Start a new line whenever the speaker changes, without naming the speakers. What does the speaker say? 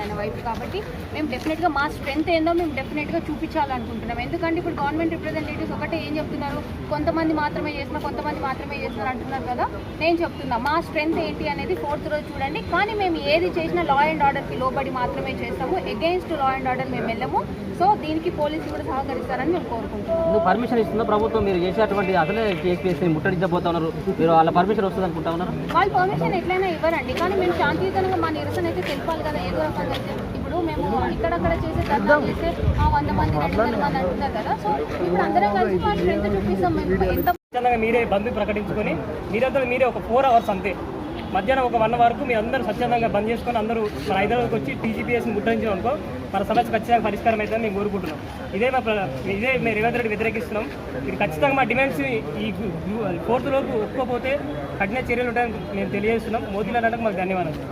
ఆయన వైపు కాబట్టి మేము డెఫినెట్గా మా స్ట్రెంత్ ఏందో మేము డెఫినెట్గా చూపించాలనుకుంటున్నాం. ఎందుకంటే ఇప్పుడు గవర్నమెంట్ రిప్రజెంటేటివ్స్ ఒకటే ఏం చెప్తున్నారు? కొంతమంది మాత్రమే చేస్తున్నా కొంతమంది మాత్రమే చేస్తున్నారు అంటున్నారు కదా నేను చెప్తున్నా మా స్ట్రెంత్ ఏంటి అనేది ఫోర్త్ రోజు చూడండి. కానీ మేము ఏది చేసినా లా అండ్ ఆర్డర్కి లోబడి మాత్రమే చేస్తాము. అగెయిన్స్ట్ లా అండ్ ఆర్డర్ మేము వెళ్ళము. సో దీనికి పోలీసులు కూడా సహకరిస్తారని మేము కోరుకుంటున్నాం.
పర్మిషన్ ఇస్తుందో ప్రభుత్వం? మీరు చేసేటువంటి అసలే కేసు ముట్టడించబోతా ఉన్నారు. మీరు వాళ్ళ పర్మిషన్ వస్తుంది అనుకుంటా ఉన్నారు?
వాళ్ళు పర్మిషన్ ఎట్లయినా ఇవ్వరండి. కానీ మేము శాంతియుతంగా మా నిరసన అయితే తెలిపాలి కదా. ఏదో రకంగా అయితే ఇప్పుడు మేము ఇక్కడక్కడ చేసే చేస్తే ఆ వంద మంది రెండు వందల మంది అంటున్నారు కదా. సో ఇప్పుడు అందరం కలిసి మా స్ట్రెంత్ చూపిస్తాం. మేము ఎంత
స్వచ్ఛందంగా మీరే బంద్ ప్రకటించుకొని మీరంతా మీరే ఒక ఫోర్ అవర్స్ అంతే. మధ్యాహ్నం ఒక వన్ వరకు మీ అందరూ స్వచ్ఛందంగా బంద్ చేసుకొని అందరూ మన హైదరాబాద్కి వచ్చి టీజీపీఎస్ని ముట్టడించాం అనుకో మన సమస్య ఖచ్చితంగా పరిష్కారం అవుతుందని మేము కోరుకుంటున్నాం. ఇదే మా ఇదే మేము రేవంత్ రెడ్డి వ్యతిరేకిస్తున్నాం. ఇది ఖచ్చితంగా మా డిమాండ్స్ ఈ ఫోర్త్ లోపు ఒప్పుకోకపోతే కఠిన చర్యలు ఉంటాయని మేము తెలియజేస్తున్నాం. మోదీలాంటి మాకు ధన్యవాదాలు.